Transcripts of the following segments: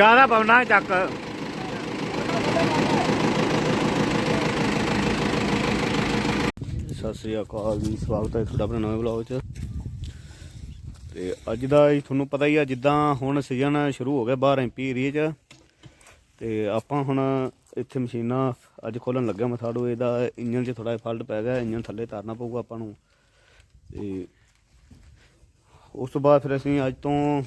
ਜ਼ਿਆਦਾ ਪਾਉਣਾ ਚੱਕ। ਸਤਿ ਸ੍ਰੀ ਅਕਾਲ ਜੀ, ਸਵਾਗਤ ਹੈ ਤੁਹਾਡਾ ਆਪਣੇ ਨਵੇਂ ਵਲੌਗ 'ਚ ਤੇ ਅੱਜ ਦਾ ਤੁਹਾਨੂੰ ਪਤਾ ਹੀ ਆ, ਜਿੱਦਾਂ ਹੁਣ ਸੀਜ਼ਨ ਸ਼ੁਰੂ ਹੋ ਗਿਆ ਬਾਹਰ ਐਮਪੀ ਏਰੀਏ 'ਚ, ਤੇ ਆਪਾਂ ਹੁਣ ਇੱਥੇ ਮਸ਼ੀਨਾਂ ਅੱਜ ਖੋਲਣ ਲੱਗਾ ਮਥਾੜੂ, ਇਹਦਾ ਇੰਜਨ 'ਚ ਥੋੜਾ ਫਾਲਟ ਪੈ ਗਿਆ ਇੰਜਨ ਥੱਲੇ ਤਾਰਨਾ ਪਊਗਾ ਆਪਾਂ ਨੂੰ। ਤੇ ਉਸ ਤੋਂ ਬਾਅਦ ਫਿਰ ਅਸੀਂ ਅੱਜ ਤੋਂ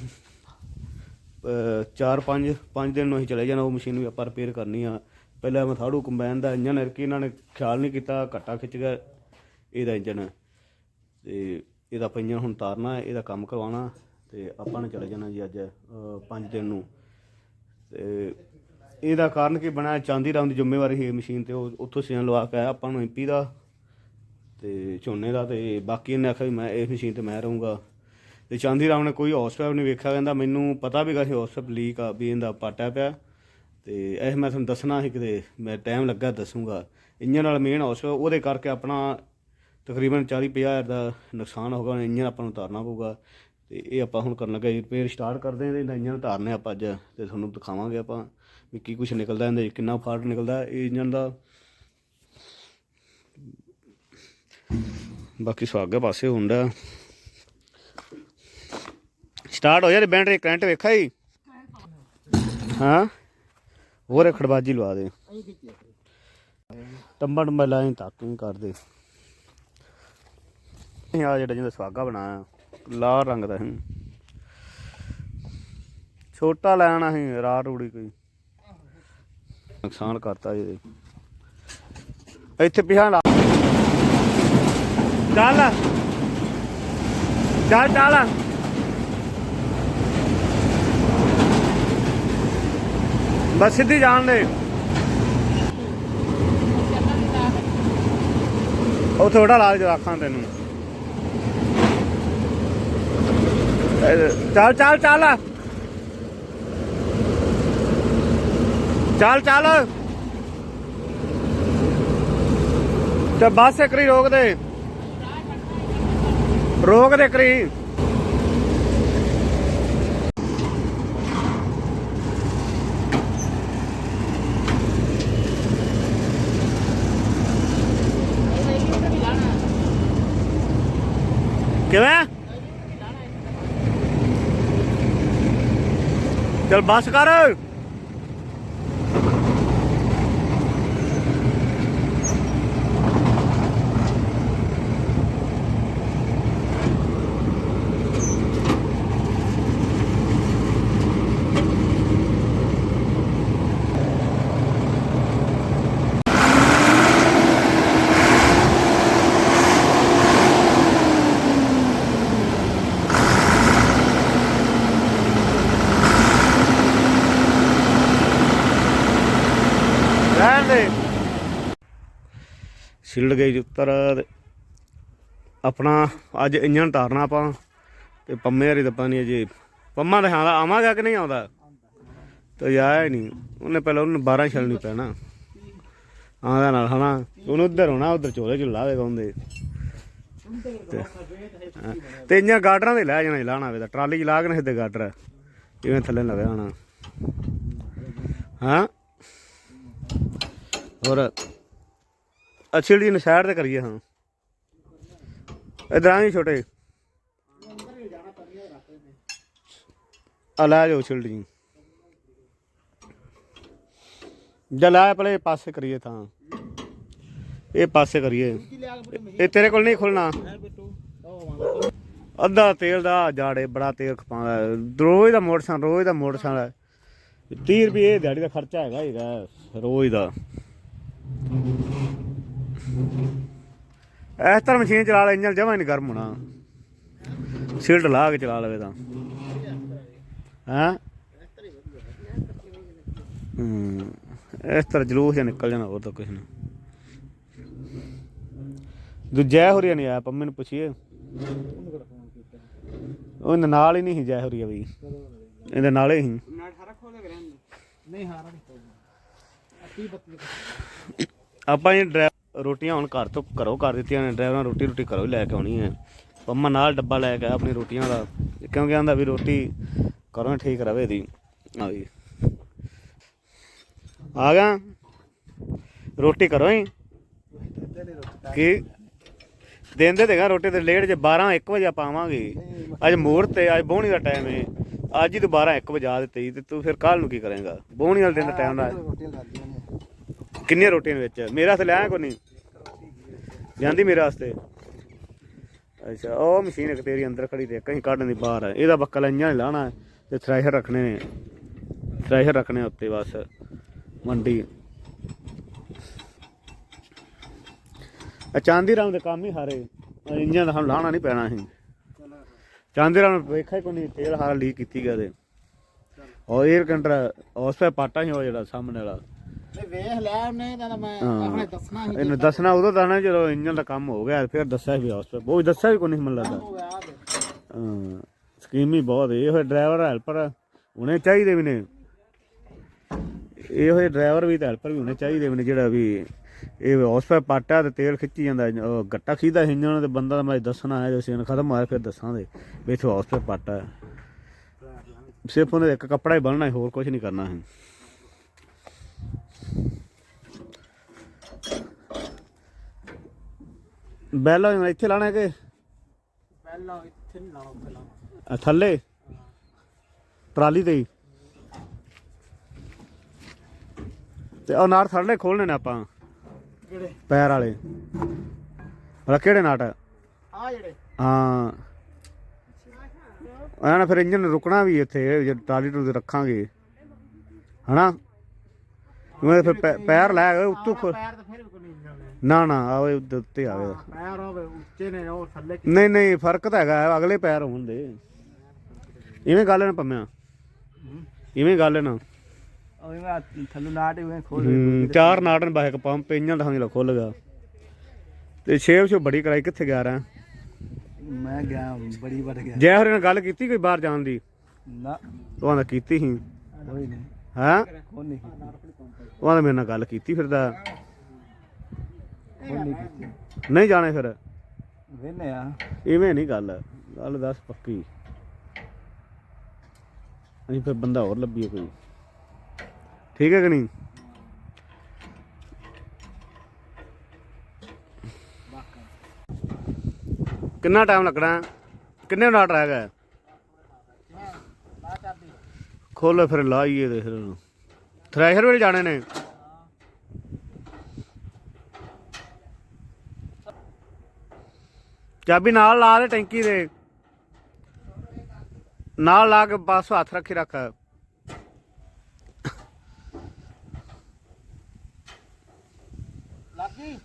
4 5 5 ਦਿਨ ਨੂੰ ਅਸੀਂ ਚਲੇ ਜਾਣਾ, ਉਹ ਮਸ਼ੀਨ ਵੀ ਆਪਾਂ ਰਿਪੇਅਰ ਕਰਨੀ ਆ। ਪਹਿਲਾਂ ਮਥਾੜੂ ਕੰਬਾਈਨ ਦਾ ਇੰਜਨ ਹੈ ਕਿ ਇਹਨਾਂ ਨੇ ਖਿਆਲ ਨਹੀਂ ਕੀਤਾ, ਘੱਟਾ ਖਿੱਚ ਗਿਆ ਇਹਦਾ ਇੰਜਨ ਤੇ ਇਹਦਾ ਆਪਾਂ ਇੰਜਨ ਹੁਣ ਤਾਰਨਾ, ਇਹਦਾ ਕੰਮ ਕਰਵਾਉਣਾ, ਤੇ ਆਪਾਂ ਨੇ ਚਲੇ ਜਾਣਾ ਜੀ ਅੱਜ ਪੰਜ ਦਿਨ ਨੂੰ। ਤੇ ਇਹਦਾ ਕਾਰਨ ਕੀ ਬਣਾ ਚਾਂਦੀ ਰਾਮ ਦੀ ਜ਼ਿੰਮੇਵਾਰੀ ਸੀ ਮਸ਼ੀਨ ਤੇ, ਉਹ ਉੱਥੋਂ ਸੀਨ ਲਵਾ ਕੇ ਆਇਆ, ਆਪਾਂ ਨੂੰ ਐਮਪੀ ਦਾ ਤੇ ਝੋਨੇ ਦਾ ਤੇ ਬਾਕੀ ਇਹਨੇ ਆਖਿਆ ਵੀ ਮੈਂ ਇਸ ਮਸ਼ੀਨ ਤੇ ਮੈਂ ਰਹੂੰਗਾ। ਤੇ ਚਾਂਦੀ ਰਾਮ ਨੇ ਕੋਈ ਹੌਸਪੀਟਲ ਨਹੀਂ ਵੇਖਿਆ ਕਹਿੰਦਾ ਮੈਨੂੰ ਪਤਾ ਵੀ ਗਾ ਸੀ ਹੌਸਪੀਟਲ ਲੀਕ ਆ ਵੀ ਇਹਦਾ ਪਾਟਾ ਪਿਆ। ਤੇ ਇਹ ਮੈਂ ਤੁਹਾਨੂੰ ਦੱਸਣਾ ਸੀ ਕਿਤੇ ਮੈਂ ਟਾਈਮ ਲੱਗਾ ਦੱਸੂਗਾ। ਇੰਜਨ ਨਾਲ ਮੇਨ ਹੌਸਪੀਟਲ ਉਹਦੇ ਕਰਕੇ ਆਪਣਾ ਤਕਰੀਬਨ 40 ਹਜ਼ਾਰ ਦਾ ਨੁਕਸਾਨ ਹੋਗਾ ਇੰਜਨ ਆਪਾਂ ਨੂੰ ਉਤਾਰਨਾ ਪਊਗਾ। ਤੇ ਇਹ ਆਪਾਂ ਹੁਣ ਕਰਨ ਲੱਗੇ ਰਿਪੇਅਰ ਸਟਾਰਟ ਕਰਦੇ ਹਾਂ ਤੇ ਇਹਦਾ ਇੰਜਨ ਉਤਾਰਨੇ ਆਪਾਂ ਅੱਜ ਤੇ ਤੁਹਾਨੂੰ ਦਿਖਾਵਾਂਗੇ ਆਪਾਂ ਵੀ ਕੀ ਕੁਝ ਨਿਕਲਦਾ ਇਹਦੇ 'ਚ, ਕਿੰਨਾ ਫਾਲਟ ਨਿਕਲਦਾ ਇਹ ਇੰਜਨ ਦਾ। ਬਾਕੀ ਸੁਆਗੇ ਪਾਸੇ ਹੁੰਦਾ। ਸਟਾਰਟ ਹੋ ਜਾ ਬੈਟਰੀ ਕਰੰਟ ਵੇਖਾ ਹੀ ਹਾਂ। ਹੋਰ ਖੜਬਾਜੀ ਲਵਾ ਦੇ। ਟੰਬਾ ਟੰਬਾ ਲਾਈਨ ਤੱਕ ਨਹੀਂ ਕਰਦੇ। ਆ ਜਿਹੜਾ ਜਿਹਦਾ ਸਵਾਗਾ ਬਣਾਇਆ, ਲਾਲ ਰੰਗ ਦਾ ਹੈ ਛੋਟਾ ਲੈਣਾ ਸੀ, ਰਾਤ ਰੂੜੀ ਕੋਈ। ਨੁਕਸਾਨ ਕਰਤਾ ਜੀ ਇੱਥੇ ਪਿਆ ਲਾ। ਚੱਲ। ਚੱਲ ਚੱਲ। ਬਸ ਸਿੱਧੀ ਜਾਣ ਦੇ। ਉਹ ਥੋੜਾ ਲਾਲ ਜਿਹਾ ਰੱਖਾਂ ਤੈਨੂੰ। ਚੱਲ ਚੱਲ ਚੱਲ। ਚੱਲ ਚੱਲ। ਤੇ ਬੱਸ ਇੱਕਰੀ ਰੋਕ ਦੇ। ਰੋਕ ਦੇ ਕਰੀ ਕਿਵੇਂ? ਚਲ ਬਸ ਕਰ ਰਹਿਣ ਦੇ ਛਿਲੜ ਗਈ ਉੱਤਰ ਆਪਣਾ ਅੱਜ ਇੰਜਨ ਤਾਰਨਾ ਆਪਾਂ ਤੇ ਪੰਮੇ ਹਰੀ ਦੱਪਾ ਨਹੀਂ ਅਜੇ ਪੰਮਾ ਦਾ ਹਾਂ ਆਵਾਂਗਾ ਕਿ ਨਹੀਂ ਆਉਂਦਾ? ਤੇ ਆਇਆ ਨਹੀਂ ਉਹਨੇ ਪਹਿਲਾਂ ਉਹਨੂੰ 12 ਛਲਣੀ ਪੈਣਾ। ਆਉਂਦਾ ਨਾਲ ਹਨਾ? ਉਹਨੂੰ ਉੱਧਰ ਹੋਣਾ ਉੱਧਰ ਚੋਲੇ ਚ ਲਾਵੇਗਾ ਉਹਦੇ ਤੇ ਹਾਂ, ਗਾਡਰਾਂ ਦੇ ਲੈ ਜਾਣਾ ਸੀ ਲਾਣਾ ਵੇ ਤਾਂ। ਟਰਾਲੀ ਚ ਲਾ ਕੇ ਨਾ ਸਿੱਧੇ ਗਾਡਰ। ਇਵੇਂ ਥੱਲੇ ਲਵੇ ਹੋਣਾ ਹਾਂ? ਹੋਰ? ਅੱਛੀ ਦੀ ਨਸ਼ਹਿਰ ਤੇ ਕਰੀਏ ਹਾਂ ਇਧਰ ਆਂ ਛੋਟੇ। ਆ ਲੈ ਜਾਓ ਛਿਲੜੀ ਜਲਾ ਪਹਿਲੇ ਪਾਸੇ ਕਰੀਏ ਤਾਂ। ਇਹ ਪਾਸੇ ਕਰੀਏ। ਇਹ ਤੇਰੇ ਕੋਲ ਨਹੀਂ ਖੁੱਲਣਾ। ਅੱਧਾ ਤੇਲ ਦਾ ਜਾੜੇ ਬੜਾ ਤੇਲ ਖਪਾਉਂਦਾ ਰੋਜ਼ ਦਾ ਮੋਟਰਸਾਈਕਲ, ਰੋਜ਼ ਦਾ ਮੋਟਰਸਾਈਕਲ 30 ਰੁਪਏ ਦਿਹਾੜੀ ਦਾ ਖਰਚਾ ਹੈਗਾ ਹੈਗਾ ਰੋਜ਼ ਦਾ। ਇਸ ਤਰ੍ਹਾਂ ਮਸ਼ੀਨ ਚਲਾ ਲੈ ਇੰਜਨ ਜਮਾ ਨਹੀਂ ਗਰਮ ਹੋਣਾ। ਸੀਲਡ ਲਾ ਕੇ ਚਲਾ ਲਵੇ ਤਾਂ। ਹਾਂ? ਇਸ ਤਰ੍ਹਾਂ ਜਲੂਸ ਜਿਹਾ ਨਿਕਲ ਜਾਣਾ ਹੋਰ ਤਾਂ ਕੁਝ ਨਹੀਂ। ਦੂਜਾ ਹੋਰੀਆ ਨਹੀਂ ਆਇਆ ਪੰਮੇ ਨੂੰ ਪੁੱਛੀਏ। ਉਹ ਨਾਲ ਹੀ ਨਹੀਂ ਜੈ ਹੋਰੀਆ ਵੀ ਇਹਦੇ ਨਾਲੇ ਹੀ। ਨਹੀਂ ਹਾਰਾ ਨਹੀਂ ਅੱਤੀ ਬੱਤੀ ਆਪਾਂ ਇਹ ਡਰਾਈਵ ਰੋਟੀਆਂ ਹੁਣ ਘਰ ਤੋਂ ਘਰੋਂ ਕਰ ਦਿੱਤੀਆਂ ਨੇ, ਡਰਾਈਵਰਾਂ ਰੋਟੀ ਰੋਟੀ ਘਰੋਂ ਲੈ ਕੇ ਆਉਣੀ ਹੈ। ਪੰਮਾ ਨਾਲ ਡੱਬਾ ਲੈ ਕੇ ਆਇਆ ਆਪਣੀ ਰੋਟੀਆਂ ਦਾ ਕਿਉਂਕਿ ਆਂਦਾ ਵੀ ਰੋਟੀ ਘਰੋਂ ਠੀਕ ਰਵੇ ਦੀ ਆ ਵੀ। ਆ ਗਿਆ? ਰੋਟੀ ਕਰੋ ਹੀ? ਕੀ? ਦਿਨ ਦੇ ਦੇਗਾ ਰੋਟੀ ਤੇ ਲੇਟ ਜੇ 12 1 ਵਜੇ ਆਪਾਂ ਆਵਾਂਗੇ। ਅੱਜ ਮੂਹਰਤ ਤੇ ਅੱਜ ਬੋਹਣੀ ਦਾ ਟਾਈਮ ਹੈ। ਅੱਜ ਹੀ ਤੂੰ 12 1 ਵਜਾ ਦਿੱਤੀ ਤੇ ਤੂੰ ਫਿਰ ਕੱਲ ਨੂੰ ਕੀ ਕਰੇਗਾ? ਬੋਹਣੀ ਵਾਲੇ ਦਿਨ ਦਾ ਟਾਈਮ ਦਾ ਕਿੰਨੀਆਂ ਰੋਟੀਆਂ ਦੇ ਵਿੱਚ? ਮੇਰੇ ਹੱਥ ਲਿਆਇਆ ਕੋਈ ਨਹੀਂ? ਜਾਂਦੀ ਮੇਰੇ ਵਾਸਤੇ। ਅੱਛਾ, ਉਹ ਮਸ਼ੀਨ ਇੱਕ ਤੇਰੀ ਅੰਦਰ ਖੜੀ ਤੇ ਕਹੀਂ ਕੱਢਣ ਦੀ ਬਾਹਰ ਇਹਦਾ ਬੱਕਲ ਇੰਜਾਂ ਨਹੀਂ ਲਾਣਾ ਤੇ ਥ੍ਰੈਸ਼ਰ ਰੱਖਣੇ ਨੇ। ਥ੍ਰੈਸ਼ਰ ਰੱਖਣੇ ਉੱਤੇ ਬਸ, ਮੰਡੀ। ਚਾਂਦੀ ਰਾਮ ਦੇ ਕੰਮ ਹੀ ਹਾਰੇ। ਇੰਜਾਂ ਦਾ ਹੁਣ ਲਾਣਾ ਨਹੀਂ ਪੈਣਾ ਸੀ ਚਾਂਦੀ ਰਾਮ ਵੇਖਿਆ ਕੋਈ ਨਹੀਂ, ਤੇਲ ਹਾਰ ਲੀਕ ਕੀਤੀ ਗਿਆ ਤੇ। ਉਹ 에ਅਰ ਕੰਟਰ ਉਸ ਪੇ ਪਾਟਾ ਹੀ ਉਹ ਜਿਹੜਾ ਸਾਹਮਣੇ ਵਾਲਾ। ਨਹੀਂ ਵੇਖ ਲੈ ਉਹਨੇ ਤਾਂ ਮੈਂ ਹਾਂ। ਆਪਣੇ ਦੱਸਣਾ ਇਹਨੂੰ ਦੱਸਣਾ ਉਦੋਂ ਦੱਸਣਾ ਜਦੋਂ ਇੰਜਨ ਦਾ ਕੰਮ ਹੋ ਗਿਆ ਫਿਰ ਦੱਸਿਆ ਵੀ ਉਸ ਪੇ ਬਹੁਤ ਦੱਸਿਆ ਵੀ ਕੋਈ ਨਹੀਂ ਮੈਨੂੰ ਲੱਗਦਾ। ਉਹ ਆ ਦੇ ਹਾਂ ਸਕੀਮ ਹੀ ਬਹੁਤ ਇਹ ਹੋਏ ਡਰਾਈਵਰ ਹੈਲਪਰ ਉਹਨੇ ਚਾਹੀਦੇ ਵੀ ਨੇ। ਇਹ ਹੋਏ ਡਰਾਈਵਰ ਵੀ ਤੇ ਹੈਲਪਰ ਵੀ ਹੋਣੇ ਚਾਹੀਦੇ ਵੀ ਨੇ ਜਿਹੜਾ ਵੀ ਇਹ ਉਸ ਪੇ ਪਾਟਾ ਤੇ ਤੇਲ ਖਿੱਚੀ ਜਾਂਦਾ ਉਹ ਗੱਟਾ ਖੀਦਾ ਇੰਜਨ ਤੇ ਬੰਦਾ ਦਾ ਮੈਂ ਦੱਸਣਾ ਹੈ ਜੇ ਸੀਨ ਖਤਮ ਹੋਇਆ ਫਿਰ ਦੱਸਾਂਗੇ ਵੀ ਇੱਥੇ ਉਸ ਪੇ ਪਾਟਾ ਹੈ। ਸਿਰਫ ਉਹਨੇ ਇੱਕ ਕੱਪੜਾ ਹੀ ਬੰਨਣਾ ਹੈ ਹੋਰ ਕੁਝ ਨਹੀਂ ਕਰਨਾ ਹੈ ਬੈਲ ਇੱਥੇ ਲਾਣਾ ਕਿ? ਪਹਿਲਾਂ ਇੱਥੇ ਨਹੀਂ ਥੱਲੇ? ਟਰਾਲੀ ਤੇ ਹੀ। ਤੇ ਉਹ ਨਾਟ ਥੱਲੇ ਖੋਲਣੇ ਨੇ ਆਪਾਂ। ਕਿਹੜੇ? ਪੈਰ ਵਾਲੇ। ਭਲਾ ਕਿਹੜੇ ਨਾਟ ਆ ਜਿਹੜੇ? ਹਾਂ। ਐ ਨਾ ਫਿਰ ਇੰਜਨ ਰੁਕਣਾ ਵੀ ਇੱਥੇ ਜੇ ਟਰਾਲੀ ਟੂ ਰੱਖਾਂਗੇ। ਹਨਾ? ਉਹ ਫਿਰ ਪੈ- ਪੈਰ ਲੈ ਗਏ ਉੱਤੋਂ ਖੋ- ਪੈਰ ਤਾਂ ਫਿਰ ਵੀ ਕੋਈ ਨਹੀਂ ਜਾਂਦੇ ਨਾ ਨਾ ਆਵੇ ਉੱਤੇ ਉੱਤੇ ਆਵੇ। ਪੈਰ ਹੋਵੇ ਉੱਚੇ ਨੇ ਉਹ ਥੱਲੇ ਨਹੀਂ ਨਹੀਂ ਫ਼ਰਕ ਤਾਂ ਹੈਗਾ ਅਗਲੇ ਪੈਰ ਹੋਣ ਦੇ। ਇਵੇਂ ਗੱਲ ਨਾ ਪੰਮਿਆ? ਇਵੇਂ ਗੱਲ ਨਾ। ਉਹ ਮੈਂ ਥੱਲੇ ਨਾਟ ਹੀ ਹੂੰ, ਚਾਰ ਨਾੜਨ ਬਾਹਕ ਪੰਪ ਇੰਜਨ ਦਾ ਹਮਲਾ ਖੁੱਲ ਗਿਆ। ਤੇ ਛੇਵ ਛੋ ਬੜੀ ਕਰਾਈ ਕਿੱਥੇ ਗਿਆ ਰਾਂ ਮੈਂ ਗਿਆ ਬੜੀ ਵੱਡ ਗਿਆ। ਜੈ ਹਰੇ ਨਾਲ ਗੱਲ ਕੀਤੀ ਕੋਈ ਬਾਹਰ ਜਾਣ ਦੀ? ਨਾ। ਉਹ ਆਂਦਾ ਕੀਤੀ ਸੀ। ਕੋਈ ਨਹੀਂ। ਹਾਂ? ਕੋਈ ਨਹੀਂ। ਉਹ ਮੇਰੇ ਨਾਲ ਗੱਲ ਕੀਤੀ ਫਿਰਦਾ। ਨਹੀਂ ਕੀਤੀ ਨਹੀਂ ਜਾਣੇ ਫਿਰ। ਵੇਨੇ ਆ। ਇਵੇਂ ਨਹੀਂ ਗੱਲ ਗੱਲ ਦੱਸ ਪੱਕੀ। ਅਸੀਂ ਫਿਰ ਬੰਦਾ ਹੋਰ ਲੱਭੀਏ ਕੋਈ। ਠੀਕ ਹੈ ਕਿ ਨਹੀਂ? ਕਿੰਨਾ ਟਾਈਮ ਲੱਗਣਾ? ਕਿੰਨੇ ਨਾਟ ਰਹਿ ਗਏ? ਖੋਲੋ ਫਿਰ ਲਾਈਏ ਤੇ ਫਿਰ ਥ੍ਰੈਸ਼ਰ ਵੇਲੇ ਜਾਣੇ ਨੇ। ਚਾਬੀ ਨਾਲ ਲਾ ਦੇ ਟੈਂਕੀ ਦੇ। ਨਾਲ ਲਾ ਕੇ ਬਸ ਹੱਥ ਰੱਖੀ ਰੱਖ। ਲੱਗੀ।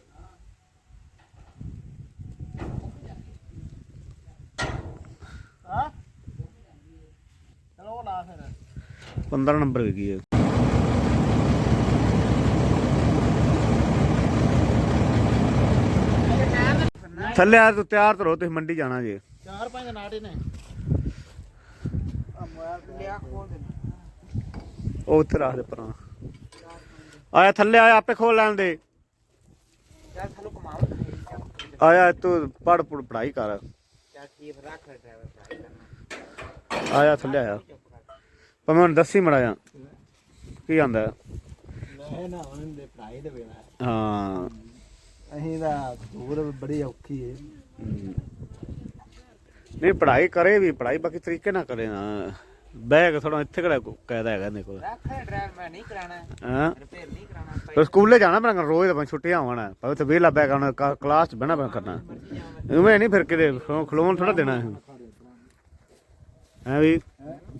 ਹਾਂ? ਚਲੋ ਲਾ ਫਿਰ। 15 ਨੰਬਰ ਹੈਗੀ ਹੈ। ਥੱਲੇ ਆ ਤੂੰ ਤਿਆਰ ਤਾਂ ਰਹੋ ਤੁਸੀਂ ਮੰਡੀ ਜਾਣਾ ਜੇ। ਚਾਰ ਪੰਜ ਨਾਟੇ ਨੇ। ਆ ਮੋਬਾਈਲ ਤੇ ਲਿਆ ਖੋਲ ਦੇ। ਉਹ ਉੱਥੇ ਰੱਖ ਦੇ ਪਰਾਂ। ਆਇਆ ਥੱਲੇ ਆਇਆ ਆਪੇ ਖੋਲ ਲੈਣ ਦੇ। ਚੱਲ ਥੱਲੋਂ ਕਮਾਉਂ ਆਇਆ ਤੂੰ ਪੜ ਪੜ ਪੜਾਈ ਕਰ। ਆਇਆ ਥੱਲੇ ਆਇਆ। ਪਰ ਮੈਨੂੰ ਦੱਸੀ ਮੜਾਇਆ ਕੀ ਆਂਦਾ? ਮੈਂ ਨਾ ਉਹਨਾਂ ਦੇ ਪੜਾਈ ਦੇ ਵੇਲਾ। ਹਾਂ। ਅਹੀਂ ਦਾ ਦੂਰ ਬੜੀ ਔਖੀ ਏ। ਨਹੀਂ ਪੜਾਈ ਕਰੇ ਵੀ ਪੜਾਈ ਬਾਕੀ ਤਰੀਕੇ ਨਾਲ ਕਰੇ ਨਾ। ਕੇ ਥੋੜਾ ਇੱਥੇ ਕਿਹੜਾ ਕਾਇਦਾ ਹੈਗਾ ਨੇ ਕੋਲ? ਰੱਖ ਡਰਾਈਵਰ ਮੈਂ ਨਹੀਂ ਕਰਾਣਾ ਹਾਂ? ਰਿਪੇਅਰ ਨਹੀਂ ਕਰਾਣਾ ਪਰ ਸਕੂਲੇ ਜਾਣਾ ਪੈਣਾ ਰੋਜ਼ ਤਾਂ ਛੁੱਟੀਆਂ ਹੋਣਾ। ਪਰ ਉੱਥੇ ਵੇਲਾ ਬੈ ਕਰਨਾ ਕਾ- ਕਲਾਸ ਚ ਬਹਿਣਾ ਪੈਣਾ ਕਰਨਾ। ਇਵੇਂ ਨਹੀਂ ਫਿਰ ਕਿਤੇ ਖਲੋ- ਖਲੋਣ ਥੋੜਾ ਦੇਣਾ। ਹੈ ਹੈ ਵੀ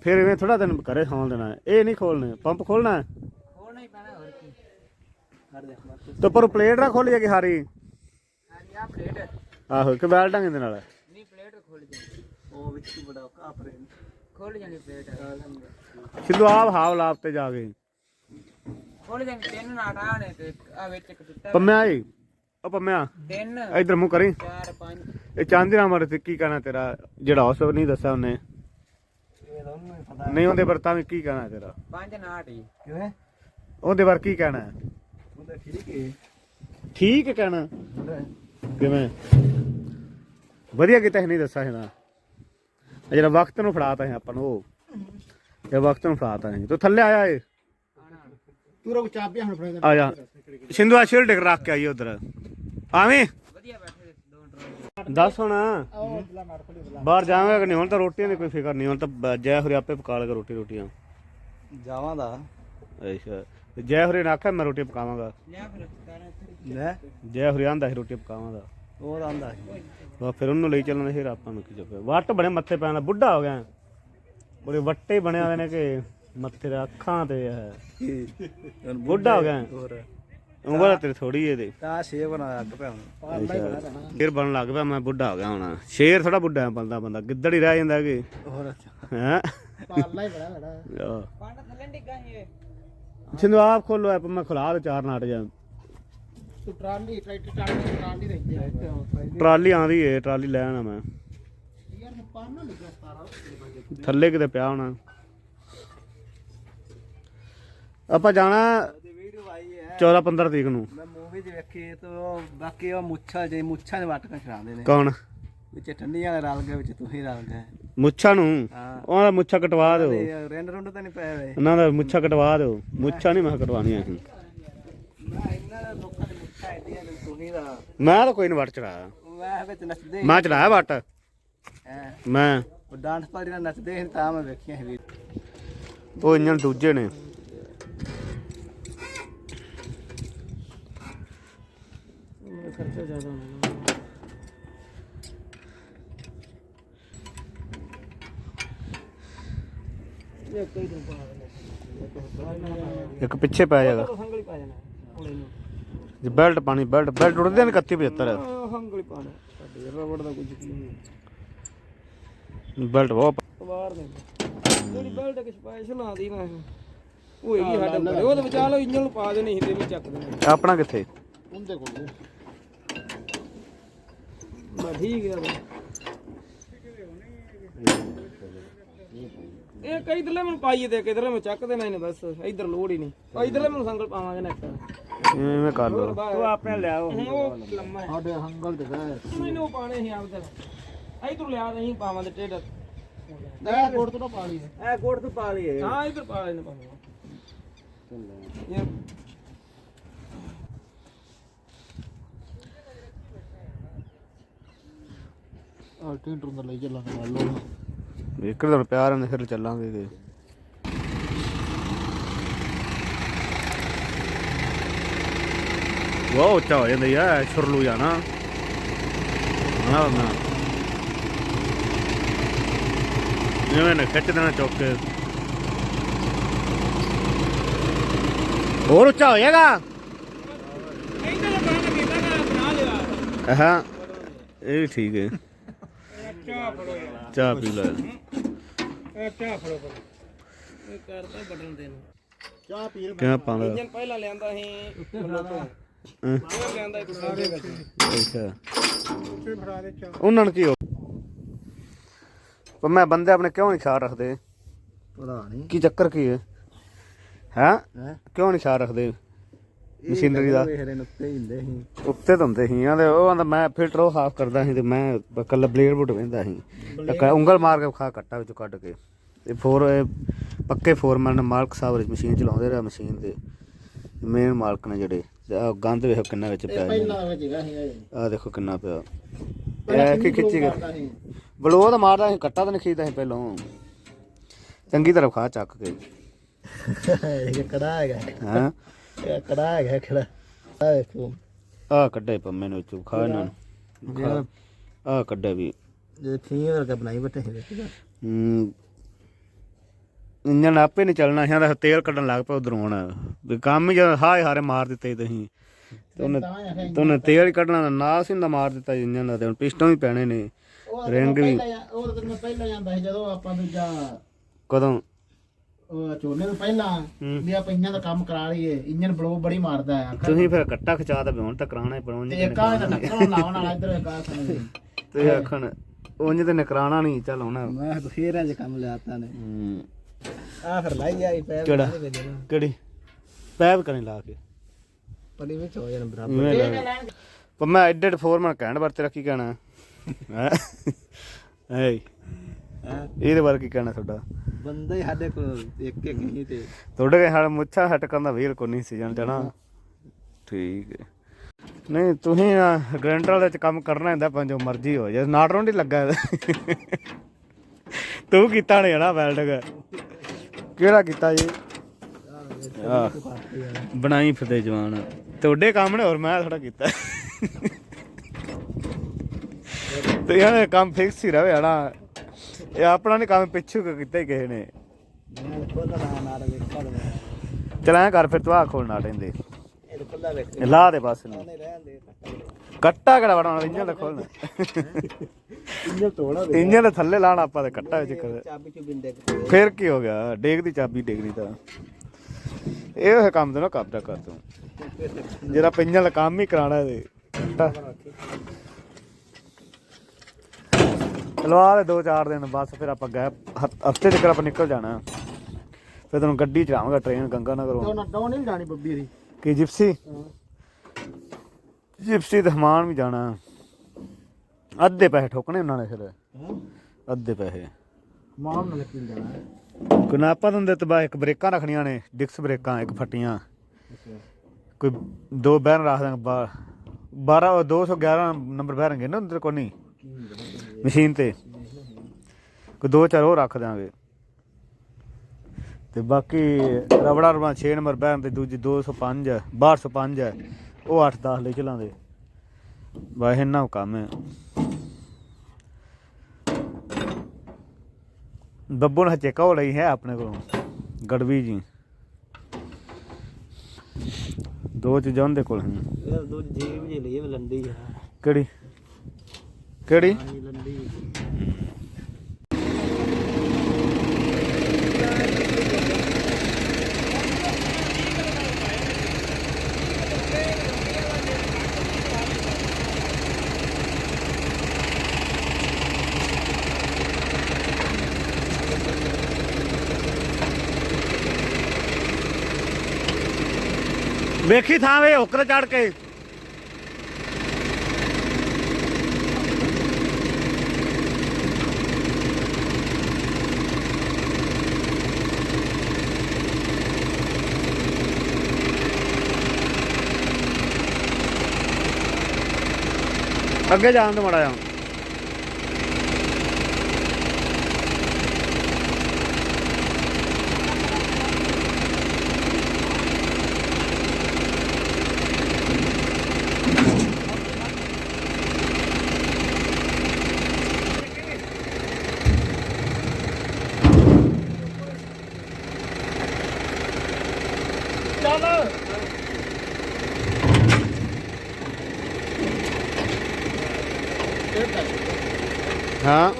ਫਿਰ ਇਵੇਂ ਥੋੜਾ ਦਿਨ ਘਰੇ ਸੌਣ ਦੇਣਾ। ਇਹ ਨਹੀਂ ਖੋਲਣੇ ਪੰਪ ਖੋਲਣਾ ਹੈ। ਖੋਲਣਾ ਹੀ ਪੈਣਾ ਹੋਰ ਕੀ ਕਰ ਦੇ ਤੇ ਪਰ ਪਲੇਟ ਨਾ ਖੋਲੀ ਜਾਗੀ ਸਾਰੀ? ਹਾਂਜੀ ਆ ਪਲੇਟ ਆਹੋ ਕਿ ਵੈਲਡਾਂਗੇ ਇਹਦੇ ਨਾਲ। ਨਹੀਂ ਪਲੇਟ ਖੋਲ ਜਾ ਉਹ ਵਿੱਚ ਹੀ ਬੜਾ ਔਖਾ ਫਰੇ ਖੋਲ ਜਾਣੀ ਪਲੇਟ ਸਿੱਧੂ ਆਪ ਹਾਵ ਲਾਪ ਤੇ ਜਾ ਕੇ। ਖੋਲ ਜਾਣੀ ਤਿੰਨ ਨਾਟਾ ਨੇ ਤੇ ਆ ਵਿੱਚ ਇੱਕ ਟੁੱਟਾ। ਪੰਮਿਆ ਏ ਉਹ ਪੰਮਿਆ। ਤਿੰਨ। ਇਧਰ ਮੂੰਹ ਕਰੀ। ਚਾਰ ਪੰਜ। ਇਹ ਚਾਂਦੀ ਨਾਲ ਮਰ ਤੇ ਕੀ ਕਹਿਣਾ ਤੇਰਾ? ਜਿਹੜਾ ਉਸ ਨਹੀਂ ਦੱਸਿਆ ਉਹਨੇ। ਨਹੀਂ ਉਹਦੇ ਵਰਤਾਂ ਵਿੱਚ ਕੀ ਕਹਿਣਾ ਤੇਰਾ? ਪੰਜ ਨਾਟ ਹੀ। ਕਿਵੇਂ ਉਹਦੇ ਵਰ ਕੀ ਕਹਿਣਾ ਹੈ? ਠੀਕ ਹੈ ਠੀਕ ਹੈ ਕਹਿਣਾ। ਕਿਵੇਂ? ਵਧੀਆ ਕੀਤਾ ਨਹੀਂ ਦੱਸਿਆ ਸੀ ਨਾ। ਜਿਹੜਾ ਵਕਤ ਨੂੰ ਫੜਾਤਾ ਹੈ ਆਪਾਂ ਨੂੰ ਉਹ। ਇਹ ਵਕਤ ਨੂੰ ਫੜਾਤਾ ਹੈ ਤੂੰ ਥੱਲੇ ਆਇਆ ਏ। ਤੂੰ ਰੁਕ ਚਾਬੀਆਂ ਹੁਣ ਫੜਾ ਦੇ ਆ ਜਾ। ਸਿੰਧੂ ਆ ਸ਼ੀਲਡ ਰੱਖ ਕੇ ਆਈ ਉਧਰ। ਆਵੇਂ? ਦੱਸ ਹੁਣ। ਬਾਹਰ ਜਾਵਾਂਗਾ ਕਿ ਨਹੀਂ? ਹੁਣ ਤਾਂ ਰੋਟੀਆਂ ਦੀ ਕੋਈ ਫਿਕਰ ਨਹੀਂ। ਹੁਣ ਤਾਂ ਜੈ ਹੋਰੇ ਆਪੇ ਪਕਾ ਲੇਗਾ ਰੋਟੀ ਰੋਟੀਆਂ ਜਾਵਾਂ ਦਾ ਅੱਛਾ। ਤੇ ਜੈ ਹੋਰੇ ਨੇ ਆਖਿਆ ਮੈਂ ਰੋਟੀ ਪਕਾਵਾਂਗਾ। ਲੈ ਜੈ ਹੋਰੇ ਆਂਦਾ ਸੀ ਰੋਟੀ ਪਕਾਵਾਂਗਾ। ਉਹ ਆਂਦਾ ਸੀ। ਬਾ ਫਿਰ ਉਹਨੂੰ ਲਈ ਚੱਲਣਾ ਫਿਰ ਆਪਾਂ ਨੂੰ ਕੀ ਚੱਕਰ ਵੱਟ ਬੜੇ ਮੱਥੇ ਪੈਣ ਦਾ ਬੁੱਢਾ ਹੋ ਗਿਆ। ਬੜੇ ਵੱਟੇ ਬਣੇ ਹੋਏ ਨੇ ਕਿ ਮੱਥੇ ਦੇ ਅੱਖਾਂ ਤੇ ਹੈ ਬੁੱਢਾ ਹੋ ਗਿਆ। ਉਮਰ ਤੇਰੀ ਥੋੜੀ ਇਹਦੇ। ਤਾਂ ਛੇ ਬਣਾ ਅੱਗ ਪਿਆ ਹੁਣ। ਫਿਰ ਬਣਨ ਲੱਗ ਪਿਆ ਮੈਂ ਬੁੱਢਾ ਹੋ ਗਿਆ ਹੁਣ। ਸ਼ੇਰ ਥੋੜਾ ਬੁੱਢਾ ਹੈ ਬੰਦਾ ਬੰਦਾ। ਗਿੱਦੜ ਹੀ ਰਹਿ ਜਾਂਦਾ ਕਿ। ਹੋਰ ਹੈ? ਪਾਲਾ ਹੀ ਬੜਾ ਲੜਾ ਪਾਂਡਾ ਥੱਲੇ ਡਿੱਗਾ ਸੀ ਆਪ ਖੋਲੋ ਐਪ ਮੈਂ ਖੁਲਾ ਦੇ ਚਾਰ ਨਾਟ ਜਾ। ਤੂੰ ਟਰਾਲੀ ਟਰੈਕਟਰ ਟਰਾਲੀ ਟਰਾਲੀ ਰਹਿੰਦੀ ਆ ਟਰਾਲੀ ਆਂਦੀ ਏ ਟਰਾਲੀ ਲੈ ਆਣਾ ਮੈਂ। ਯਾਰ ਮੈਂ ਪਾਣਾ ਲਿਖਿਆ 17 ਥੱਲੇ ਕਿਤੇ ਪਿਆ ਹੋਣਾ। ਆਪਾਂ ਜਾਣਾ ਉਹਦੀ ਵੀਡੀਓ ਆਈ ਹੈ। 14 15 ਤਰੀਕ ਨੂੰ। ਮੈਂ ਮੂਵੀ 'ਚ ਵੇਖੀ ਤੇ ਉਹ ਬਾਕੀ ਉਹ ਮੁੱਛਾਂ ਜੇ ਮੁੱਛਾਂ ਦੇ ਵੱਟ ਕੇ ਛੜਾਉਂਦੇ ਨੇ। ਕੌਣ? ਵਿੱਚ ਠੰਡੀਆਂ ਵਾਲੇ ਰਲ ਗਏ ਵਿੱਚ ਤੁਸੀਂ ਰਲ ਗਏ। ਮੁੱਛਾਂ ਨੂੰ? ਹਾਂ। ਉਹਨਾਂ ਦਾ ਮੁੱਛਾਂ ਕਟਵਾ ਦਿਓ। ਤੇ ਰਿੰਡ ਰੁੰਡ ਤਾਂ ਨਹੀਂ ਪਏ ਹੋਏ। ਉਹਨਾਂ ਦਾ ਮੁੱਛਾਂ ਕਟਵਾ ਦਿਓ। ਮੁੱਛਾਂ ਨਹੀਂ ਮੈਂ ਕਟਵਾਉਣੀਆਂ ਸੀ। ਮੈਂ ਇਹਨਾਂ ਦੇ ਲੋਕਾਂ ਦੀ ਮੁੱਛਾਂ ਐਡੀਆਂ ਨੇ ਦਾ। ਮੈਂ ਤਾਂ ਕੋਈ ਨਹੀਂ ਵੱਟ ਚੜਾਇਆ। ਮੈਂ ਵਿੱਚ ਨੱਚਦੇ ਮੈਂ ਚੜਾਇਆ ਵੱਟ। ਹੈ। ਮੈਂ। ਉਹ ਡਾਂਸ ਪਾਰਟੀ ਨਾਲ ਨੱਚਦੇ ਸੀ ਤਾਂ ਮੈਂ ਵੇਖੀਆਂ ਸੀ ਵੀਡੀਓ। ਉਹ ਇੰਜਣ ਦੂਜੇ ਨੇ। ਖਰਚਾ ਜ਼ਿਆਦਾ ਹੋਣਾ ਇਹ ਕਈ ਦਿਨ ਬਾਅਦ ਇੱਕ ਪਿੱਛੇ ਪੈ ਜਾਏਗਾ। ਹੰਗਲੀ ਪਾ ਜਾਣਾ ਹੁਣੇ ਨੂੰ ਜੇ ਬੈਲਟ ਪਾਣੀ ਬੈਲਟ ਬੈਲਟ ਉੜਦੇ ਨੇ 31 75 ਹੰਗਲੀ ਪਾਣਾ ਸਾਡੇ ਰਬੜ ਦਾ ਕੁਝ ਨਹੀਂ ਬੈਲਟ ਬਹੁਤ ਬਾਹਰ ਨੇ ਜਿਹੜੀ ਬੈਲਟ ਕਿ ਸਪੈਸ਼ਲ ਆਦੀ ਨਾ ਉਹ ਹੈਗੀ ਸਾਡੇ ਕੋਲ ਉਹ ਤਾਂ ਬਚਾ ਲਓ ਇੰਜਨ ਨੂੰ ਪਾ ਦੇਣੀ ਸੀ ਤੇ ਵੀ ਚੱਕ ਦੇਣੀ। ਆਪਣਾ ਕਿੱਥੇ? ਉਹਦੇ ਕੋਲ। ਬਾ ਠੀਕ ਹੈ ਇਹ ਕਈ ਇਧਰਲੇ ਮੈਨੂੰ ਪਾਈਏ ਦੇ ਕੇ ਇਧਰਲੇ ਮੈਂ ਚੱਕ ਦੇਣਾ ਇਹਨੇ ਬਸ ਇਧਰ ਲੋੜ ਹੀ ਨਹੀਂ। ਉਹ ਇਧਰਲੇ ਮੈਨੂੰ ਸੰਗਲ ਪਾਵਾਂਗੇ ਨਾ ਇੱਕ ਐਵੇਂ ਕਰ ਲਓ। ਤੂੰ ਆਪਣੇ ਲਿਆਓ ਉਹ ਲੰਮਾ ਸਾਡੇ ਹੰਗਲ ਤੇ ਗਏ ਮੈਨੂੰ ਉਹ ਪਾਣੇ ਸੀ ਆਪਦੇ। ਇਧਰ ਲਿਆ ਨਹੀਂ ਪਾਵਾਂ ਦੇ ਟੇਡ ਇਹ ਕੋਟ ਤੋਂ ਪਾ ਲਈ ਐ ਕੋਟ ਤੋਂ ਪਾ ਲਈਏ। ਹਾਂ ਇਧਰ ਪਾ ਲੈਣੇ ਪਾਵਾਂ ਇਹ ਆ ਟਿੰਟਰ ਅੰਦਰ ਲਈ ਚੱਲਾਂਗੇ ਨਾਲ ਲੋ ਇੱਕ ਦਿਨ ਪਿਆਰ ਨਾਲ ਫਿਰ ਚੱਲਾਂਗੇ ਕਿ ਵਾਹ ਉੱਚਾ ਹੋ ਜਾਂਦਾ ਯਾਰ ਸੁਰਲੂ ਜਾਣਾ। ਨਾ ਨਾ ਜਿਵੇਂ ਨਾ ਖਿੱਚ ਦੇਣਾ ਚੁੱਕ ਕੇ। ਹੋਰ ਉੱਚਾ ਹੋ ਜਾਏਗਾ? ਹਾਂ ਇਹ ਵੀ ਠੀਕ ਹੈ। ਚਾਹ ਫੜੋ ਯਾਰ। ਚਾਹ ਪੀ ਲੈ। ਇਹ ਚਾਹ ਫੜੋ ਫੜੋ ਇਹ ਕਰਦਾ ਬਟਨ ਦੇ ਨੂੰ। ਚਾਹ ਪੀ ਕਿਵੇਂ ਪਾਉਂਦਾ ਇੰਜਨ ਪਹਿਲਾਂ ਲਿਆਂਦਾ ਸੀ ਲਿਆਂਦਾ ਇੱਕ ਸਾਰੇ ਵਿੱਚ। ਅੱਛਾ। ਉੱਤੇ ਫੜਾ ਦੇ ਚਾਹ। ਉਹਨਾਂ ਨੂੰ ਕੀ ਹੋ ਪਰ ਮੈਂ ਬੰਦੇ ਆਪਣੇ ਕਿਉਂ ਨਹੀਂ ਖਿਆਲ ਰੱਖਦੇ? ਪਤਾ ਨਹੀਂ। ਕੀ ਚੱਕਰ ਕੀ ਹੈ? ਹੈ? ਹੈ? ਕਿਉਂ ਨਹੀਂ ਖਿਆਲ ਰੱਖਦੇ? ਮਸ਼ੀਨਰੀ ਦਾ। ਨੇ ਉੱਤੇ ਹੀ ਹੁੰਦੇ ਸੀ। ਉੱਤੇ ਤਾਂ ਹੁੰਦੇ ਸੀ ਆਂਦੇ ਉਹ ਆਂਦਾ ਮੈਂ ਫਿਲਟਰ ਉਹ ਸਾਫ਼ ਕਰਦਾ ਸੀ ਤੇ ਮੈਂ ਕੱਲਾ ਬਲੇਡ ਬੁੱਟ ਵਹਿੰਦਾ ਸੀ। ਤੇ ਕ- ਉਂਗਲ ਮਾਰ ਕੇ ਖਾ ਕੱਟਾ ਵਿੱਚੋਂ ਕੱਢ ਕੇ। ਤੇ ਫੋਰ ਇਹ ਪੱਕੇ ਫੋਰਮੈਨ ਮਾਲਕ ਸਾਹਿਬ ਮਸ਼ੀਨ ਚਲਾਉਂਦੇ ਰਿਹਾ ਮਸ਼ੀਨ ਦੇ ਮੇਨ ਮਾਲਕ ਨੇ ਜਿਹੜੇ ਗੰਦ ਵੇਖੋ ਕਿੰਨਾ ਵਿੱਚ ਪਿਆ ਆ ਦੇਖੋ ਕਿੰਨਾ ਪਿਆ। ਇਹ ਕੀ ਖਿੱਚੀ ਗਿਆ ਬਲੋ ਤਾਂ ਮਾਰਦਾ ਸੀ ਕੱਟਾ ਤਾਂ ਨਹੀਂ ਖੀਦਾ ਸੀ ਪਹਿਲਾਂ। ਚੰਗੀ ਤਰ੍ਹਾਂ ਖਾ ਚੱਕ ਕੇ। ਇਹ ਕੜਾ ਹੈਗਾ? ਹਾਂ? ਇਹ ਕੜਾ ਹੈਗਾ ਖੜਾ ਆ ਵੇਖੋ। ਆ ਕੱਢੇ ਪੰਮੇ ਨੂੰ ਵਿੱਚੋਂ ਖਾ ਇਹਨਾਂ ਨੂੰ। ਆ ਕੱਢੇ ਵੀ। ਜੇ ਫੀਂ ਵਰਗਾ ਬਣਾਈ ਬਟੇ ਸੀ। ਦੇਖੀ ਹੂੰ ਇੰਜਨ ਆਪੇ ਨਹੀਂ ਚੱਲਣਾ ਸੀ ਦਾ ਤੇਲ ਕੱਢਣ ਲੱਗ ਪਿਆ ਉਧਰੋਂ ਹੁਣ। ਵੀ ਕੰਮ ਹੀ ਜਦ ਹਾਏ ਹਾਰੇ ਮਾਰ ਦਿੱਤੇ ਤੁਸੀਂ। ਤੇ ਉਹਨੇ ਤੇ ਉਹਨੇ ਤੇਲ ਹੀ ਕੱਢਣਾ ਦਾ ਨਾਲ ਸੀ ਨਾ ਮਾਰ ਦਿੱਤਾ ਇੰਜਨ ਦਾ ਤੇ ਹੁਣ ਪਿਸਟਨ ਵੀ ਪੈਣੇ ਨੇ। ਰਿੰਗ ਵੀ ਉਹ ਤਾਂ ਮੈਂ ਪਹਿਲਾਂ ਜਾਂਦਾ ਸੀ ਜਦੋਂ ਆਪਾਂ ਦੂਜਾ ਕਦੋਂ? ਉਹ ਝੋਨੇ ਤੋਂ ਪਹਿਲਾਂ ਵੀ ਆਪਾਂ ਇੰਜਨ ਦਾ ਕੰਮ ਕਰਾ ਲਈਏ ਇੰਜਨ ਬਲੋ ਬੜੀ ਮਾਰਦਾ ਆ ਤੁਸੀਂ ਫਿਰ ਕੱਟਾ ਖਿਚਾ ਤਾਂ ਹੁਣ ਤਾਂ ਕਰਾਉਣਾ ਹੀ ਪੜਾਉਣ ਤੇ ਇੱਕ ਆ ਇਹਦਾ ਢੱਕਣ ਲਾਉਣ ਵਾਲਾ ਇੱਧਰ ਕਾਰ ਸਮਝ ਤੁਸੀਂ ਆਖਣ ਉਂਝ ਤੇ ਨਕਰਾਣਾ ਨਹੀਂ ਚੱਲ ਹੁਣ। ਮੈਂ ਫੇਰਾਂ 'ਚ ਕੰਮ ਲਿਆਤਾ ਨੇ। ਹੂੰ, ਆ ਫਿਰ ਲਾਈ ਆਈ ਪੈ ਕਿਹੜਾ? ਕਿਹੜੀ? ਪੈਪ ਕਰੇ ਲਾ ਕੇ। ਪੜੀ ਵਿੱਚ ਹੋ ਜਾਣ ਬਰਾਬਰ। ਮੈਂ ਲਾ- ਪਰ ਮੈਂ ਐਡਿਟ ਫੋਰਮਨ ਕਹਿਣ ਬਾਰੇ ਤੇਰਾ ਕੀ ਕਹਿਣਾ ਹੈ? ਹੈ? ਇਹਦੇ ਬਾਰੇ ਕੀ ਕਹਿਣਾ ਤੁਹਾਡਾ? ਬੰਦੇ ਸਾਡੇ ਕੋਲ ਇੱਕ ਇੱਕ ਹੀ ਤੇ ਤੁਹਾਡੇ ਹਾਲ ਮੁੱਛਾਂ ਹਟਕਣ ਦਾ ਵੀਲ ਕੋ ਨਹੀਂ ਸੀ ਜਾਣ ਜਾਣਾ ਠੀਕ ਹੈ। ਨਹੀਂ ਤੁਸੀਂ ਗ੍ਰੈਂਡਰ ਵਾਲੇ ਚ ਕੰਮ ਕਰਨਾ ਹੁੰਦਾ ਭਾਵੇਂ ਜੋ ਮਰਜ਼ੀ ਹੋ ਜਾਏ। ਨਾਟ ਰੋਂਡੀ ਲੱਗਾ। ਤੂੰ ਕੀਤਾ ਨਹੀਂ ਨਾ ਵੈਲਡਗ ਕਿਹੜਾ ਕੀਤਾ ਜੀ? ਬਣਾਈ ਫਿਰਦੇ ਜਵਾਨ। ਤੁਹਾਡੇ ਕੰਮ ਨੇ ਹੋਰ ਮੈਂ ਥੋੜਾ ਕੀਤਾ। ਤੇ ਯਾਰ ਕੰਮ ਫਿਕਸ ਹੀ ਰਵੇ ਹਣਾ ਇਹ ਆਪਣਾ ਨਹੀਂ ਕੰਮ ਪਿੱਛੂ ਕਿਉਂ ਕੀਤਾ ਹੀ ਕਿਸੇ ਨੇ। ਖੋਲਣਾ ਨਾਲ ਕਰ ਫਿਰ ਤੂੰ ਆ ਖੋਲਣਾ ਟੈਂਦੇ ਇਹ ਖੁੱਲਾ ਵੇਖ। ਲਾ ਦੇ ਬਸ ਨੂੰ ਰਹਿਣ ਦੇ ਕੱਟਾ ਕਿਹੜਾ ਵੜਾਉਣਾ ਇੰਜਨ ਦਾ ਖੋਲਣਾ ਇੰਜਨ ਤੋੜਾ ਇੰਜਨ ਦੇ ਥੱਲੇ ਲਾਣਾ ਆਪਾਂ ਤੇ ਕੱਟਾ ਵਿੱਚ ਕਰ। ਚਾਬੀ ਚ ਬਿੰਦੇ ਫਿਰ ਕੀ ਹੋ ਗਿਆ? ਡੇਗ ਦੀ ਚਾਬੀ ਡੇਗਣੀ ਤਾਂ। ਇਹ ਉਹ ਕੰਮ ਤੇ ਨਾ ਕਬਜ਼ਾ ਕਰ ਤੂੰ। ਜਿਹੜਾ ਪਿੰਜਨ ਦਾ ਕੰਮ ਹੀ ਕਰਾਣਾ ਇਹਦੇ। ਕੱਟਾ। ਚਲਵਾ ਦੇ ਦੋ ਚਾਰ ਦਿਨ ਬਸ ਫਿਰ ਆਪਾਂ ਗਏ ਹਫ਼ਤੇ ਤੱਕ ਆਪਾਂ ਨਿਕਲ ਜਾਣਾ। ਫਿਰ ਤੈਨੂੰ ਗੱਡੀ ਚੜਾਵਾਂਗਾ ਟ੍ਰੇਨ ਗੰਗਾ ਨਗਰੋਂ ਨਾ ਡਾਉਣ ਨਹੀਂ ਜਾਣੀ ਬੱਬੀ ਦੀ ਕੀ ਜਿਪਸੀ ਜਿਪਸੀ ਤੇ ਹਮਾਨ ਵੀ ਜਾਣਾ। ਅੱਧੇ ਪੈਸੇ ਠੋਕਣੇ ਉਹਨਾਂ ਨੇ ਫਿਰ। ਅੱਧੇ ਪੈਸੇ। ਮਾਰ ਨਾਲ ਕਿੰਨ ਜਾਣਾ ਕੁਨਾਪਾ ਦਿੰਦੇ ਤੇ ਬਾ ਇੱਕ ਬ੍ਰੇਕਾਂ ਰੱਖਣੀਆਂ ਨੇ ਡਿਕਸ ਬ੍ਰੇਕਾਂ ਇੱਕ ਫੱਟੀਆਂ। ਕੋਈ ਦੋ ਬੈਰਨ ਰੱਖ ਦਾਂਗੇ 12 211 ਨੰਬਰ ਬੈਰਨਗੇ ਨਾ ਅੰਦਰ ਕੋ ਨਹੀਂ ਮਸ਼ੀਨ ਤੇ। ਕੋਈ ਦੋ ਚਾਰ ਉਹ ਰੱਖ ਦਾਂਗੇ ਤੇ ਬਾਕੀ ਰਬੜਾ ਰਬੜਾ 6 ਨੰਬਰ ਬੈਰਨ ਤੇ ਦੂਜੀ 205 1205 ਹੈ ਉਹ 8 10 ਲੈ ਚਲਾਉਂਦੇ ਬਾ ਇਹਨਾਂ ਕੰਮ ਹੈ। ਨੇ ਹੱਚੇ ਕਹੋ ਲਈ ਹੈ ਆਪਣੇ ਕੋਲੋਂ ਗੜਵੀ ਜੀ। ਦੋ ਚੀਜ਼ਾਂ ਉਹਦੇ ਕੋਲ ਹਨ। ਦੋ ਜੀਬ ਜੀ ਲਈ ਲੰਡੀ ਆ ਕਿਹੜੀ? ਕਿਹੜੀ? ਵੇਖੀ ਥਾਂ ਵੇ ਹੁੱਕਰ ਚੜ ਕੇ। ਅੱਗੇ ਜਾਣ ਤੋਂ ਮੜਾ ਜਾ ਹਾਂ।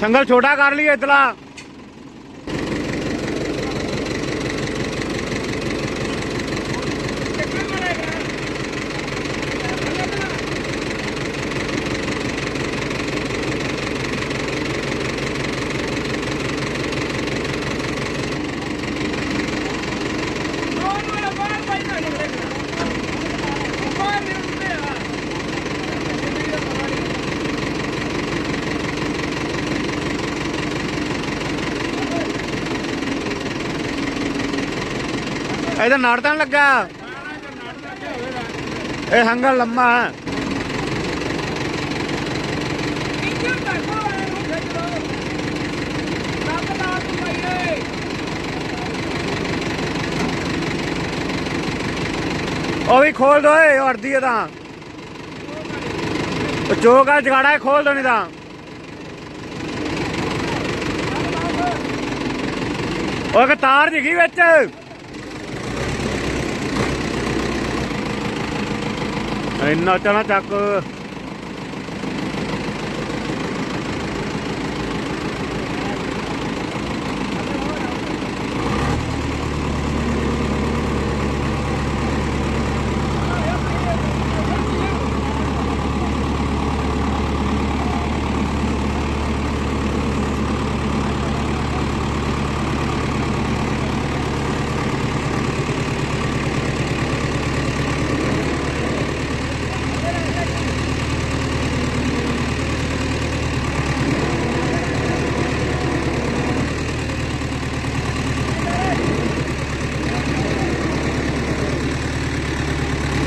ਸੰਗਲ ਛੋਟਾ ਕਰ ਲਈ ਇਤਲਾ। ਇਹਦਾ ਨਾੜ ਤਾਂ ਲੱਗਾ। ਇਹ ਹੰਗਲ ਲੰਮਾ ਹੈ। ਉਹ ਵੀ ਖੋਲ ਦੋ ਏ ਉਹ ਅੜਦੀ ਆ ਤਾਂ। ਉਹ ਚੋਗਾ ਜਗਾੜਾ, ਇਹ ਖੋਲ ਦੋ ਨਹੀਂ ਤਾਂ। ਉਹ ਤਾਰ ਦਿਖੀ ਵਿੱਚ। ਇੰਨਾ ਚਣਾ ਚੱਕ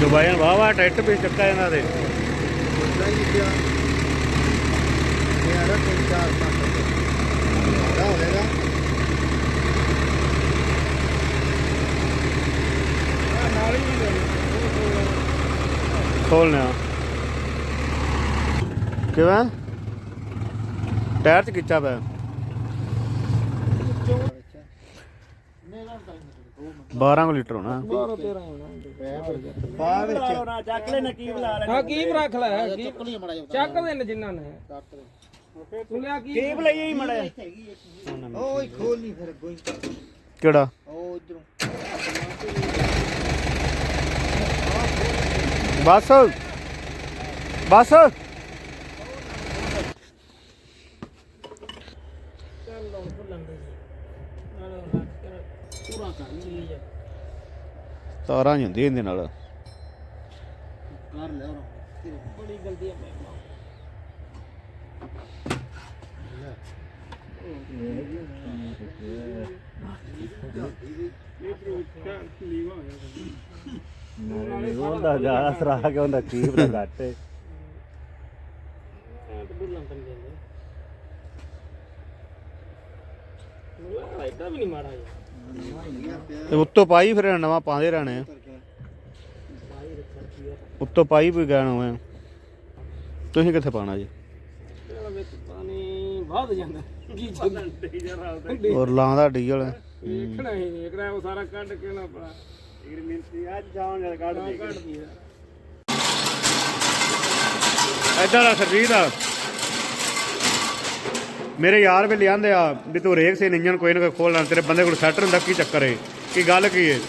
ਦੁਬਾਈਆਂ ਵਾਵਾ ਟਰੈਕਟਰ ਵੀ ਚੱਕਾ ਇਹਨਾਂ ਦੇ। ਖੋਲਣਾ ਕਿਵੇਂ? ਟਾਇਰ ਚ ਕਿੱਚਾ ਪਿਆ। 12 ਕੁ ਲੀਟਰ ਹੋਣਾ। 12 13 ਹੋਣਾ। ਪਾ ਵਿੱਚ। ਹਾਂ ਕੀਪ ਰੱਖ ਲੈ ਕੀਪ ਚੱਕ ਦੇ ਨੇ ਜਿੰਨਾਂ ਨੇ। ਤੂੰ ਲਿਆ ਕੀ ਕੀਪ ਲਈ ਹੀ ਮੜਾ ਓਏ ਖੋਲ ਨਹੀਂ ਫਿਰ ਕੋਈ ਕਿਹੜਾ? ਉਹ ਇਧਰੋਂ ਬਸ। ਬਸ ਚੱਲ ਲੋੜ ਭੁੱਲਣ ਦੇ ਨਾਲ ਪੂਰਾ ਕਰ ਲਈ ਜਾ ਤਾਰਾਂ ਹੀ ਹੁੰਦੀ ਇਹਦੇ ਨਾਲ। ਕਰ ਲੈ ਉਹ ਬੜੀ ਗਲਤੀ ਹੈ ਮੈਂ ਉਹਦਾ ਜ਼ਿਆਦਾ ਸਰਾ ਕੇ ਉਹਦਾ ਕੀਪ ਦਾ ਘੱਟ ਹੈ ਭੁੱਲਣ ਤਾਂ ਨਹੀਂ ਦਿੰਦੇ ਉਹ ਐਡਾ ਵੀ ਨਹੀਂ ਮਾੜਾ ਯਾਰ ਤੇ ਉੱਤੋਂ ਪਾਈ ਫਿਰ ਨਵਾਂ ਪਾਉਂਦੇ ਰਹਿਣੇ ਆ। ਉੱਤੋਂ ਪਾਈ ਵੀ ਗਏ ਹੋਏ ਤੁਸੀਂ ਕਿੱਥੇ ਪਾਣਾ ਜੀ? ਪਾਣੀ ਵੱਧ ਜਾਂਦਾ ਔਰ ਲਾਉਂਦਾ ਡੀਜ਼ਲ ਵੇਖਣਾ ਹੀ ਨਹੀਂ ਵੇਖਣਾ ਉਹ ਸਾਰਾ ਕੱਢ ਕੇ ਨਾ ਪੜਾ ਮਿੰਤੀ ਅੱਜ ਜਾਣ ਜਦ ਕੱਢ ਦੀ ਕੱਢ ਦੀ ਐਦਾਂ ਦਾ ਸਰਵੀਸ ਆ। ਮੇਰੇ ਯਾਰ ਵੀ ਲਿਆਂਦੇ ਆ ਵੀ ਤੂੰ ਰੇਕ ਸੇ ਇੰਜਨ ਕੋਈ ਨਾ ਕੋਈ ਖੋਲ ਲਾਂ ਤੇਰੇ ਬੰਦੇ ਕੋਲ ਸੈਟਰ ਹੁੰਦਾ ਕੀ ਚੱਕਰ ਏ? ਕੀ ਗੱਲ ਕੀ ਏ?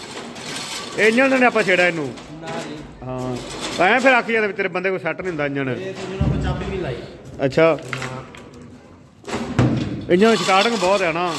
ਇੰਜਨ ਨੇ ਆਪਾਂ ਛੇੜਾ ਇਹਨੂੰ। ਹਾਂ। ਐਂ ਫਿਰ ਆਖੀ ਜਾਂਦੇ ਤੇਰੇ ਬੰਦੇ ਕੋਲ ਸੈਟ ਨਹੀਂ ਹੁੰਦਾ ਇੰਜਨ ਇਹ ਤੁਹਾਨੂੰ ਆਪਾਂ ਚਾਬੀ ਵੀ ਲਾਈ। ਅੱਛਾ। ਇੰਜਨ ਸਟਾਰਟਿੰਗ ਬਹੁਤ ਹੈ ਨਾ।